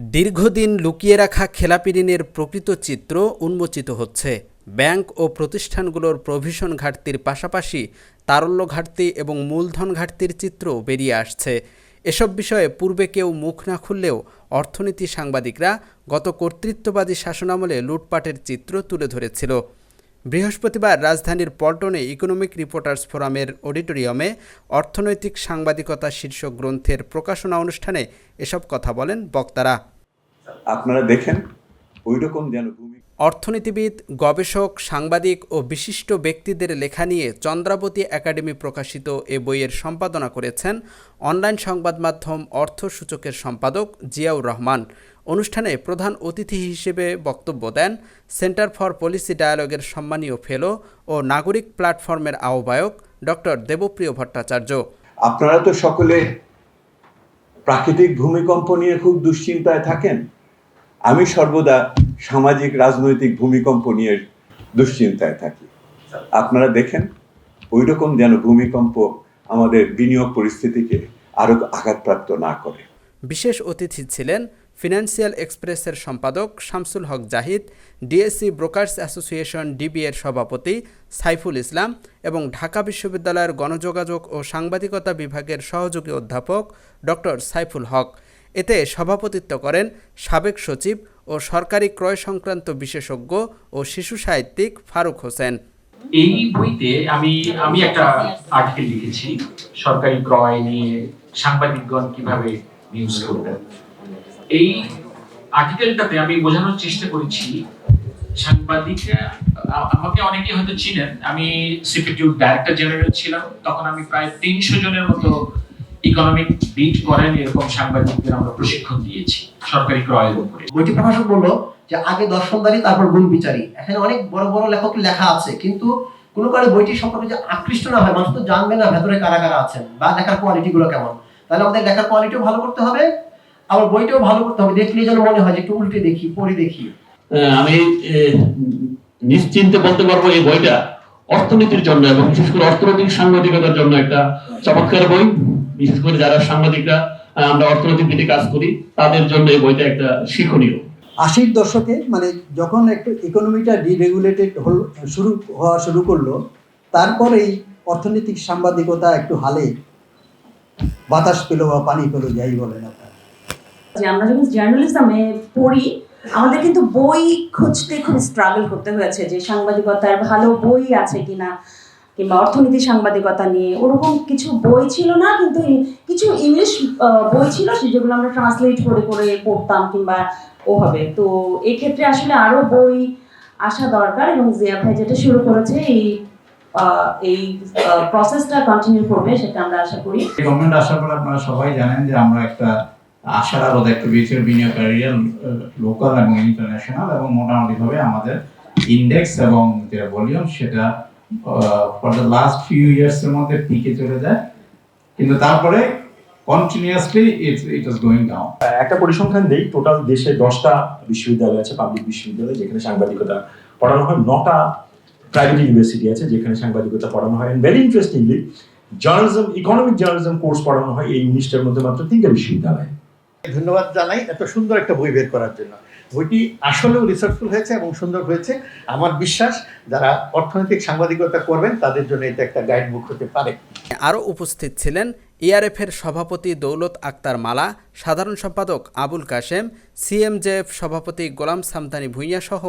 দীর্ঘদিন লুকিয়ে রাখা খেলাপি ঋণের প্রকৃত চিত্র উন্মোচিত হচ্ছে। ব্যাংক ও প্রতিষ্ঠানগুলোর প্রভিশন ঘাটতির পাশাপাশি তারল্য ঘাটতি এবং মূলধন ঘাটতির চিত্র বেরিয়ে আসছে। এসব বিষয়ে পূর্বে কেউ মুখ না খুললেও অর্থনীতি সাংবাদিকরা গত কর্তৃত্ববাদী শাসনামলে লুটপাটের চিত্র তুলে ধরেছিল। বৃহস্পতিবার রাজধানীর পল্টনে ইকোনমিক রিপোর্টার্স ফোরামের অডিটোরিয়ামে অর্থনৈতিক সাংবাদিকতা শীর্ষক গ্রন্থের প্রকাশনা অনুষ্ঠানে এসব কথা বলেন বক্তারা। আপনারা দেখেন ওই রকম যেন ভূমি অর্থনীতিবিদ, গবেষক, সাংবাদিক ও বিশিষ্ট ব্যক্তিদের লেখা নিয়ে চন্দ্রাবতী একাডেমি প্রকাশিত এ বইয়ের সম্পাদনা করেছেন অনলাইন সংবাদ মাধ্যম অর্থ সূচকের সম্পাদক জিয়াউর রহমান। অনুষ্ঠানে প্রধান অতিথি হিসেবে বক্তব্য দেন সেন্টার ফর পলিসি ডায়ালগের সম্মানীয় ফেলো ও নাগরিক প্ল্যাটফর্মের আহ্বায়ক ডক্টর দেবপ্রিয় ভট্টাচার্য। আপনারা তো সকলে প্রাকৃতিক ভূমিকম্প নিয়ে খুব দুশ্চিন্তায় থাকেন। আমি সর্বদা সামাজিক রাজনৈতিক ভূমিকম্প নিয়ে দুশ্চিন্তায় থাকি। আপনারা দেখেন ওই রকম যেন ভূমিকম্প আমাদের বিনিয়োগ পরিস্থিতিকে আরও আঘাতপ্রাপ্ত না করে। বিশেষ অতিথি ছিলেন ফিনান্সিয়াল এক্সপ্রেসের সম্পাদক Shamsul Haque Zahid, DSC brokers association DB এর সভাপতি সাইফুল ইসলাম এবং ঢাকা বিশ্ববিদ্যালয়ের গণযোগাযোগ ও সাংবাদিকতা বিভাগের সহযোগী অধ্যাপক ডক্টর সাইফুল হক। এতে সভাপতিত্ব করেন সাবেক সচিব ও সরকারি ক্রয় সংক্রান্ত বিশেষজ্ঞ ও শিশু সাহিত্যিক ফারুক হোসেন। এই বইতে আমি আমি একটা আর্টিকেল লিখেছি, সরকারি ক্রয় নিয়ে সাংবাদিকগণ কীভাবে নিউজ করবেন। এই আর্টিকেলটাতে আমি বোঝানোর চেষ্টা করেছি সাংবাদিকরা আ- আমাকে অনেকে হয়তো চিনেন, আমি সিপিটিউর ডাইরেক্টর জেনারেল ছিলাম, তখন আমি প্রায় তিনশো জনের মতো ইকোনমিক বিট করেন এরকম সাংবাদিকদের আমরা প্রশিক্ষণ দিয়েছি সরকারি ক্রয়ের উপরে। বইটি প্রকাশক বলল যে আগে দর্শনদারি তারপর গুণ বিচারী এখানে অনেক বড় বড় লেখক লেখা আছে কিন্তু কোনো কারণে বইটি সম্পর্কে যে আকৃষ্ট না হয় মানুষ তো জানবে না ভেতরে কারা কারা আছেন বা লেখার কোয়ালিটি গুলো কেমন। তাহলে আমাদের লেখার কোয়ালিটিও ভালো করতে হবে আবার বইটাও ভালো করতে হবে। দেখলেই যেন মনে হয় যে একটু উল্টে দেখি পড়ে দেখি। আহ, আমি আহ, নিশ্চিন্তে বলতে পারব এই বইটা অর্থনীতির জন্য এবং বিশেষ করে অর্থনৈতিক সাংবাদিকতার জন্য একটা চমৎকার বই। বিশেষ করে যারা সাংবাদিকরা আমরা অর্থনৈতিক দিকে কাজ করি তাদের জন্য এই বইটা একটা শিক্ষণীয়। আশির দশকে মানে যখন একটু ইকোনমিটা ডিরেগুলেটেড হল শুরু হওয়া শুরু করল তারপরেই অর্থনৈতিক সাংবাদিকতা একটু হালে বাতাস পেল বা পানি পেল যাই বলেন আপনারা। যে আমরা যখন জার্নালিজমে পড়ি আমাদের কিন্তু বই খুঁজতে খুব স্ট্রাগল করতে হয়েছে যে সাংবাদিকতার ভালো বই আছে কিনা। কিংবা অর্থনীতি সাংবাদিকতা নিয়ে, ওরকম কিছু বই ছিল না, কিন্তু কিছু ইংলিশ বই ছিল যেগুলো আমরা ট্রান্সলেট করে করে পড়তাম কিংবা ওভাবে তো এক্ষেত্রে আসলে আরও বই আসা দরকার এবং জিয়া ভাই যেটা শুরু করেছে, এই এই প্রসেসটা কন্টিনিউ করবে সেটা আমরা আশা করি। গভর্নমেন্ট আসার পর আপনারা সবাই জানেন যে আমরা একটা আশার আলো দেখতে পেয়েছি বিনিয়োগকারী লোকাল এবং ইন্টারন্যাশনাল এবং মোটামুটি ভাবে আমাদের ইন্ডেক্স এবং যে ভলিউম সেটা for the last few years এর মধ্যে পিকে চলে যায়। কিন্তু তারপরে continuously it's it is going down একটা পরিসংখ্যান দেই টোটাল দেশে দশটা বিশ্ববিদ্যালয় আছে পাবলিক বিশ্ববিদ্যালয়, যেখানে সাংবাদিকতা পড়ানো হয়। নটা প্রাইভেট ইউনিভার্সিটি আছে, যেখানে সাংবাদিকতা পড়ানো হয়। Very interestingly journalism economic journalism course পড়ানো হয় এই উনিশটার মধ্যে মাত্র তিনটা বিশ্ববিদ্যালয়। ধন্যবাদ জানাই এত সুন্দর একটা বই বের করার জন্য। বইটি আসলেও রিসার্চফুল হয়েছে এবং সুন্দর হয়েছে। আমার বিশ্বাস, যারা অর্থনৈতিক সাংবাদিকতা করবেন, তাদের জন্য এটা একটা গাইড বুক হতে পারে। আরও উপস্থিত ছিলেন ইআরএফের সভাপতি দৌলত আক্তার মালা, সাধারণ সম্পাদক আবুল কাশেম সিএমজেএফ সভাপতি গোলাম সামতানি ভূঁইয়া সহ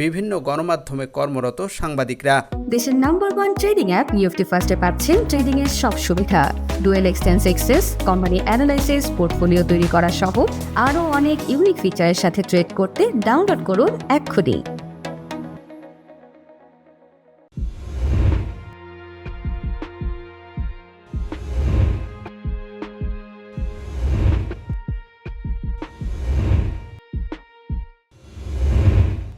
বিভিন্ন গণমাধ্যমে কর্মরত সাংবাদিকরা। দেশের নাম্বার ওয়ান ট্রেডিং অ্যাপ নিউফটি ফার্স্টে পাচ্ছেন ট্রেডিং এর সব সুবিধা। ডুয়েল এক্সটেন্স এক্সেস কোম্পানি অ্যানালাইসিস পোর্টফোলিও তৈরি করা সহ আরও অনেক ইউনিক ফিচারের সাথে ট্রেড করতে ডাউনলোড করুন এক্ষুনি।